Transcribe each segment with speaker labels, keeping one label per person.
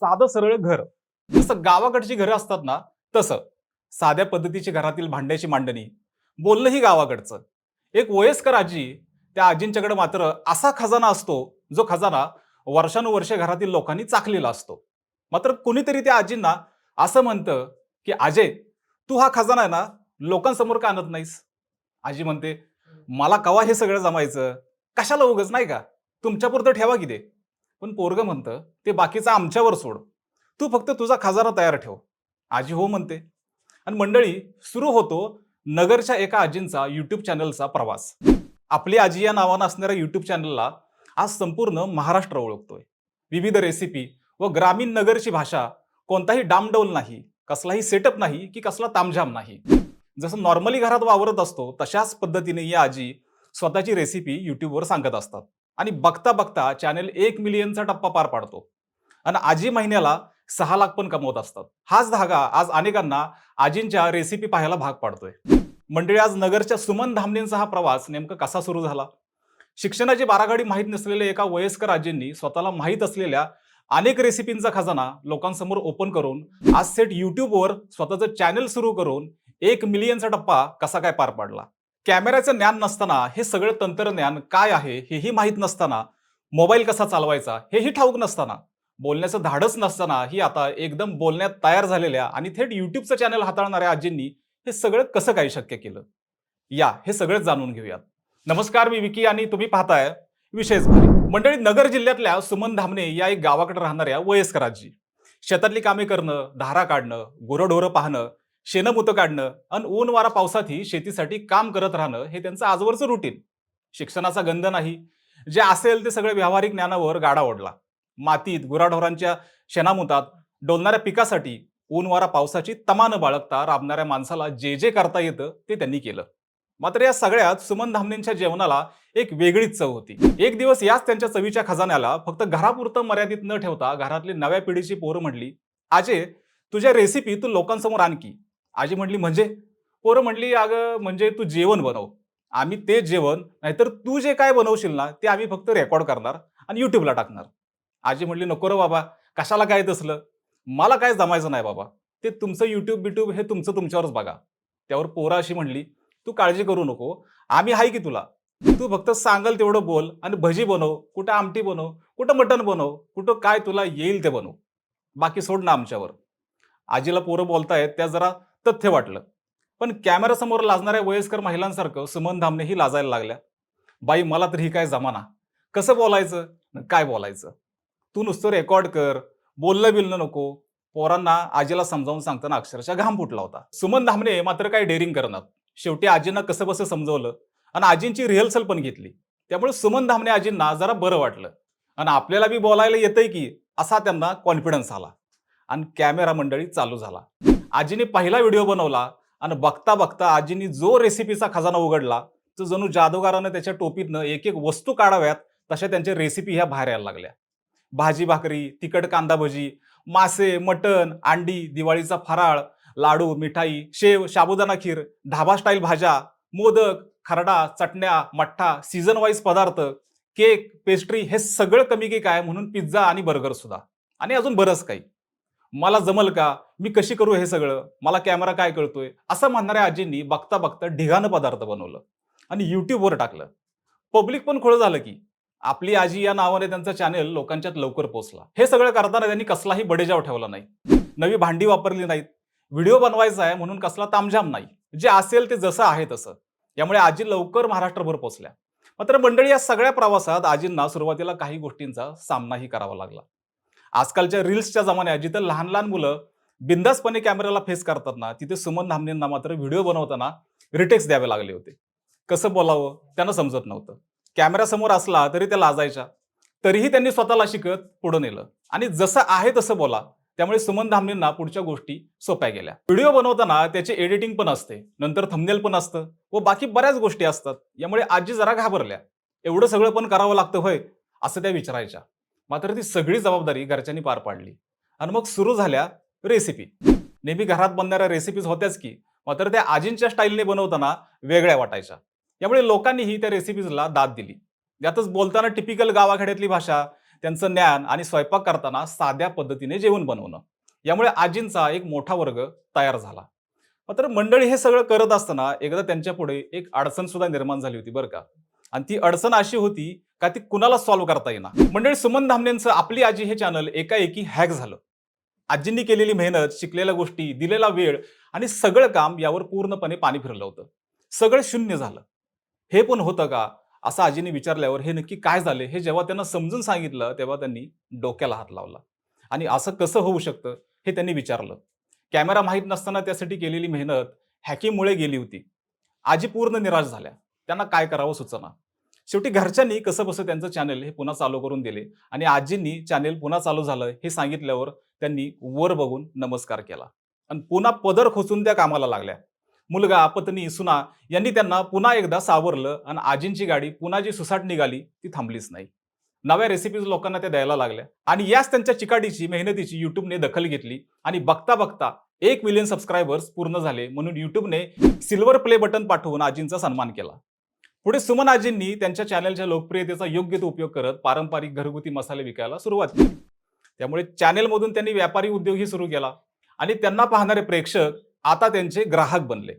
Speaker 1: साधं सरळ घर. जसं गावाकडची घरं असतात ना तसं. साध्या पद्धतीची घरातील भांड्याची मांडणी. बोलणं ही गावाकडचं. एक वयस्कर आजी त्या आजींच्याकडे मात्र असा खजाना असतो जो खजाना वर्षानुवर्षे घरातील लोकांनी चाखलेला असतो. मात्र कुणीतरी त्या आजींना असं म्हणतं की अजय तू हा खजाना आहे ना लोकांसमोर का आणत नाहीस? आजी म्हणते मला कवा हे सगळं जमायचं? कशाला उगच नाही का? तुमच्यापुरतं ठेवा की ते. पण पोरग म्हणतं ते बाकीचं आमच्यावर सोड. तू फक्त तुझा खजाना तयार ठेव. आजी हो म्हणते. आणि मंडळी सुरू होतो नगरच्या एका आजींचा युट्यूब चॅनलचा प्रवास. आपली आजी या नावानं असणाऱ्या युट्यूब चॅनलला आज संपूर्ण महाराष्ट्र ओळखतोय. विविध रेसिपी व ग्रामीण नगरची भाषा कोणताही डामडौल नाही कसलाही सेटअप नाही की कसला तामझाम नाही. जसं नॉर्मली घरात वावरत असतो तशाच पद्धतीने या आजी स्वतःची रेसिपी युट्यूबवर सांगत असतात. आणि बघता बघता चॅनेल एक मिलियनचा टप्पा पार पाडतो. आणि आजी महिन्याला सहा लाख पण कमवत असतात. हाच धागा आज अनेकांना आजींच्या रेसिपी पाहायला भाग पाडतोय. मंडळी आज नगरच्या सुमन धामणेंचा हा प्रवास नेमका कसा सुरू झाला? शिक्षणाची बारागाडी माहीत नसलेल्या एका वयस्कर आजींनी स्वतःला माहीत असलेल्या अनेक रेसिपींचा खजाना लोकांसमोर ओपन करून आज सेट युट्यूबवर स्वतःचं चॅनल सुरू करून एक मिलियनचा टप्पा कसा काय पार पाडला? कॅमेऱ्याचं ज्ञान नसताना हे सगळं तंत्रज्ञान काय आहे हेही माहीत नसताना मोबाईल कसा चालवायचा हेही ठाऊक नसताना बोलण्याचं धाडस नसताना ही आता एकदम बोलण्यात तयार झालेल्या आणि थेट युट्यूबचं चॅनल हाताळणाऱ्या आजींनी हे सगळं कसं काही शक्य केलं? या हे सगळं जाणून घेऊयात. नमस्कार मी विकी आणि तुम्ही पाहताय विशेष मंडळी नगर जिल्ह्यातल्या सुमन धामणे या एक गावाकडे राहणाऱ्या वयस्कर आजी. शेतातली कामे करणं धारा काढणं गुरंढोरं पाहणं शेणभूतं काढणं आणि ऊन वारा पावसातही शेतीसाठी काम करत राहणं हे त्यांचं आजवरचं रुटीन शिक्षणाचा गंध नाही. जे असेल ते सगळे व्यावहारिक ज्ञानावर गाडा ओढला. मातीत गुराढोरांच्या शेणामुतात डोलणाऱ्या पिकासाठी ऊन वारा पावसाची तमानं बाळगता राबणाऱ्या माणसाला जे जे करता येतं ते त्यांनी केलं. मात्र या सगळ्यात सुमन धामनेंच्या जेवणाला एक वेगळीच चव होती. एक दिवस याच त्यांच्या चवीच्या खजान्याला फक्त घरापुरतं मर्यादित न ठेवता घरातली नव्या पिढीची पोरं म्हटली आजे तुझ्या रेसिपी तू लोकांसमोर आणखी आजी म्हटली म्हणजे? पोरं म्हटली अगं म्हणजे तू जेवण बनव. आम्ही ते जेवण नाहीतर तू जे काय बनवशील ना ते आम्ही फक्त रेकॉर्ड करणार आणि युट्यूबला टाकणार. आजी म्हटली नको रे बाबा कशाला काय तसलं? मला काय जमायचं नाही बाबा. ते तुमचं युट्यूब बिट्यूब हे तुमचं तुमच्यावरच बघा. त्यावर पोरा अशी म्हणली तू काळजी करू नको. आम्ही हाय की तुला? तू फक्त सांगल तेवढं बोल आणि भजी बनव कुठं आमटी बनव कुठं मटण बनव कुठं काय तुला येईल ते बनव. बाकी सोड ना आमच्यावर. आजीला पोरं बोलतायत त्या जरा तथ्य वाटलं. पण कॅमेरासमोर लाजणाऱ्या वयस्कर महिलांसारखं सुमन धामणेही लाजायला लागल्या. बाई मला तर ही काय जमाना. कसं बोलायचं काय बोलायचं? तू नुसतं रेकॉर्ड कर बोललं बिलणं नको. पोरांना आजीला समजावून सांगताना अक्षरशः घाम फुटला होता. सुमन धामणे मात्र काय डेअरिंग करणार? शेवटी आजींना कसं बसं समजवलं आणि आजींची रिहर्सल पण घेतली. त्यामुळे सुमन धामणे आजींना जरा बरं वाटलं. आणि आपल्याला बी बोलायला येतंय की असा त्यांना कॉन्फिडन्स आला. आणि कॅमेरा मंडळी चालू झाला. आजीने पहिला व्हिडिओ बनवला आणि बघता बघता आजींनी जो रेसिपीचा खजाना उघडला तो जणू जादूगारानं त्याच्या टोपीतनं एक एक वस्तू काढाव्यात तशा त्यांच्या रेसिपी ह्या बाहेर यायला लागल्या. भाजी भाकरी तिखट कांदा भजी मासे मटण अंडी दिवाळीचा फराळ लाडू मिठाई शेव साबुदाणा खीर ढाबा स्टाईल भाज्या मोदक खरडा चटण्या मठ्ठा सीझन वाईज पदार्थ केक पेस्ट्री हे सगळं कमी की काय म्हणून पिझ्झा आणि बर्गर सुद्धा. आणि अजून बरंच काही. मला जमल का? मी कशी करू हे सगळं? मला कॅमेरा काय कळतोय? असं म्हणणाऱ्या आजींनी बघता बघता ढिगानं पदार्थ बनवलं आणि युट्यूबवर टाकलं. पब्लिक पण खोळ झालं की. आपली आजी या नावाने त्यांचा चॅनेल लोकांच्यात लवकर पोहोचला हे सगळं करताना त्यांनी कसलाही बडेजाव ठेवला नाही. नवी भांडी वापरली नाहीत. व्हिडिओ बनवायचा आहे म्हणून कसला तामझाम नाही. जे असेल ते जसं आहे तसं. यामुळे आजी लवकर महाराष्ट्रभर पोहोचल्या मात्र मंडळी या सगळ्या प्रवासात आजींना सुरुवातीला काही गोष्टींचा सामनाही करावा लागला. आजकालच्या रील्सच्या जमान्यात जिथं लहान लहान मुलं बिंदासपणे कॅमेऱ्याला फेस करतात ना तिथे सुमन धामणेंना मात्र व्हिडिओ बनवताना रिटेक्स द्यावे लागले होते. कसं बोलावं? त्यांना समजत नव्हतं. कॅमेरासमोर असला तरी त्या लाजायच्या. तरीही त्यांनी स्वतःला शिकत पुढं नेलं. आणि जसं आहे तसं बोला. त्यामुळे सुमन धामणेंना पुढच्या गोष्टी सोप्या गेल्या. व्हिडिओ बनवताना त्याची एडिटिंग पण असते. नंतर थंबनेल पण असतं. व बाकी बऱ्याच गोष्टी असतात. यामुळे आजी जरा घाबरल्या. एवढं सगळं पण करावं लागतं होय असं त्या विचारायच्या. मात्र ती सगळी जबाबदारी घरच्यांनी पार पाडली. आणि मग सुरू झाल्या रेसिपी नेहमी घरात बनणाऱ्या रेसिपीज होत्याच की मात्र त्या आजींच्या स्टाईलने बनवताना वेगळ्या वाटायच्या. यामुळे लोकांनीही त्या रेसिपीजला दाद दिली. यातच बोलताना टिपिकल गावाखेड्यातली भाषा त्यांचं ज्ञान आणि स्वयंपाक करताना साध्या पद्धतीने जेवण बनवणं. यामुळे आजींचा एक मोठा वर्ग तयार झाला. मात्र मंडळी हे सगळं करत असताना एकदा त्यांच्या पुढे एक अडचण सुद्धा निर्माण झाली होती बरं का. आणि ती अडचण अशी होती का ती कुणाला सॉल्व्ह करता येणार मंडळी सुमन धामनेंचं आपली आजी हे चॅनल एकाएकी हॅक झालं. आजींनी केलेली मेहनत शिकलेल्या गोष्टी दिलेला वेळ आणि सगळं काम यावर पूर्णपणे पाणी फिरलं होतं. सगळं शून्य झालं. हे पण होतं का? असं आजीने विचारल्यावर हे नक्की काय झाले? हे जेव्हा त्यांना समजून सांगितलं तेव्हा त्यांनी डोक्याला हात लावला. आणि असं कसं होऊ शकतं? हे त्यांनी विचारलं. कॅमेरा माहीत नसताना त्यासाठी केलेली मेहनत हॅकिंगमुळे गेली होती. आजी पूर्ण निराश झाल्या. त्यांना काय करावं सुचना? शेवटी घरच्यांनी कसं बसं त्यांचं चॅनल हे पुन्हा चालू करून दिले आणि आजींनी चॅनेल पुन्हा चालू झालं हे सांगितल्यावर त्यांनी वर बघून नमस्कार केला. आणि पुन्हा पदर खोचून त्या कामाला लागल्या. मुलगा पत्नी सुना यांनी त्यांना पुन्हा एकदा सावरलं आणि आजींची गाडी पुन्हा जी सुसाट निघाली ती थांबलीच नाही. नव्या रेसिपीज लोकांना त्या द्यायला लागल्या. आणि याच त्यांच्या चिकाटीची मेहनतीची युट्यूबने दखल घेतली आणि बघता बघता एक मिलियन सबस्क्रायबर्स पूर्ण झाले म्हणून युट्यूबने सिल्वर प्ले बटन पाठवून आजींचा सन्मान केला. पुढे सुमन आजींनी त्यांच्या चॅनलच्या लोकप्रियतेचा योग्य तो उपयोग करत पारंपरिक घरगुती मसाले विकायला सुरुवात केली. त्यामुळे चॅनेलमधून त्यांनी व्यापारी उद्योगही सुरू केला आणि त्यांना पाहणारे प्रेक्षक आता त्यांचे ग्राहक बनले.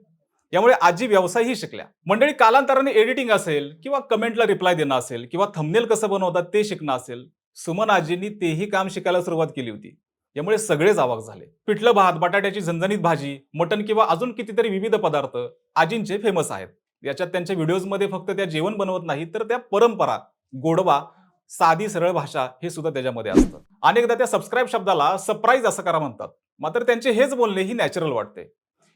Speaker 1: यामुळे आजी व्यवसायही शिकल्या. मंडळी कालांतराने एडिटिंग असेल किंवा कमेंटला रिप्लाय देणं असेल किंवा थंबनेल कसं बनवतात ते शिकणं असेल सुमन आजींनी तेही काम शिकायला सुरुवात केली होती. यामुळे सगळेच आवाक झाले. पिठलं भात बटाट्याची झणझणीत भाजी मटण किंवा अजून कितीतरी विविध पदार्थ आजींचे फेमस आहेत. याच्यात त्यांच्या व्हिडिओजमध्ये फक्त त्या जेवण बनवत नाही तर त्या परंपरा गोडवा साधी सरळ भाषा हे सुद्धा त्याच्यामध्ये असतं. अनेकदा त्या सबस्क्राईब शब्दाला सरप्राईज असं करा म्हणतात. मात्र त्यांचे हेच बोलणे ही नॅचरल वाटते.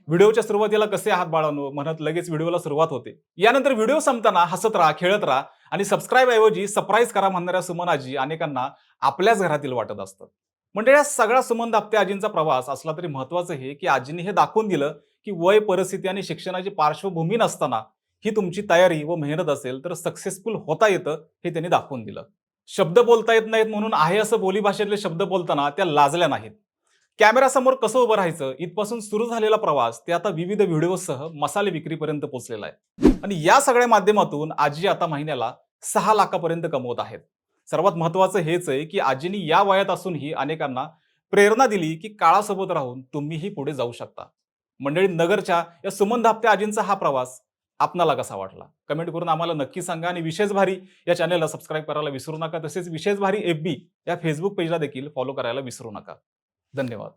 Speaker 1: व्हिडिओच्या सुरुवातीला कसे हात बाळांनो? म्हणत लगेच व्हिडिओला सुरुवात होते. यानंतर व्हिडिओ संपताना हसत राहा खेळत राहा आणि सबस्क्राईब ऐवजी सरप्राईज करा म्हणणाऱ्या सुमनाजी अनेकांना आपल्याच घरातील वाटत असतं. म्हणजे या सगळा संबंध आपल्या आजींचा प्रवास असला तरी महत्वाचं हे की आजींनी हे दाखवून दिलं की वय परिस्थिती आणि शिक्षणाची पार्श्वभूमी नसताना ही तुमची तयारी व मेहनत असेल तर सक्सेसफुल होता येतं हे त्यांनी दाखवून दिलं. शब्द बोलता येत नाहीत म्हणून आहे असं बोलीभाषेतले शब्द बोलताना त्या लाजल्या नाहीत. कॅमेरासमोर कसं उभं राहायचं? इथपासून सुरू झालेला प्रवास ते आता विविध व्हिडिओसह मसाले विक्रीपर्यंत पोहोचलेला आहे. आणि या सगळ्या माध्यमातून आजी आता महिन्याला सहा लाखापर्यंत कमवत आहेत. सर्वात महत्वाचं हेच आहे की आजीनी या वयात असूनही अनेकांना प्रेरणा दिली की काळासोबत राहून तुम्हीही पुढे जाऊ शकता. मंडळी नगरच्या या सुमन धापते आजींचा हा प्रवास आपणाला कसा वाटला? कमेंट करून आम्हाला नक्की सांगा आणि विशेष भारी या चॅनलला सबस्क्राईब करायला विसरू नका. तसेच विशेष भारी एफ बी या फेसबुक पेजला देखील फॉलो करायला विसरू नका. धन्यवाद.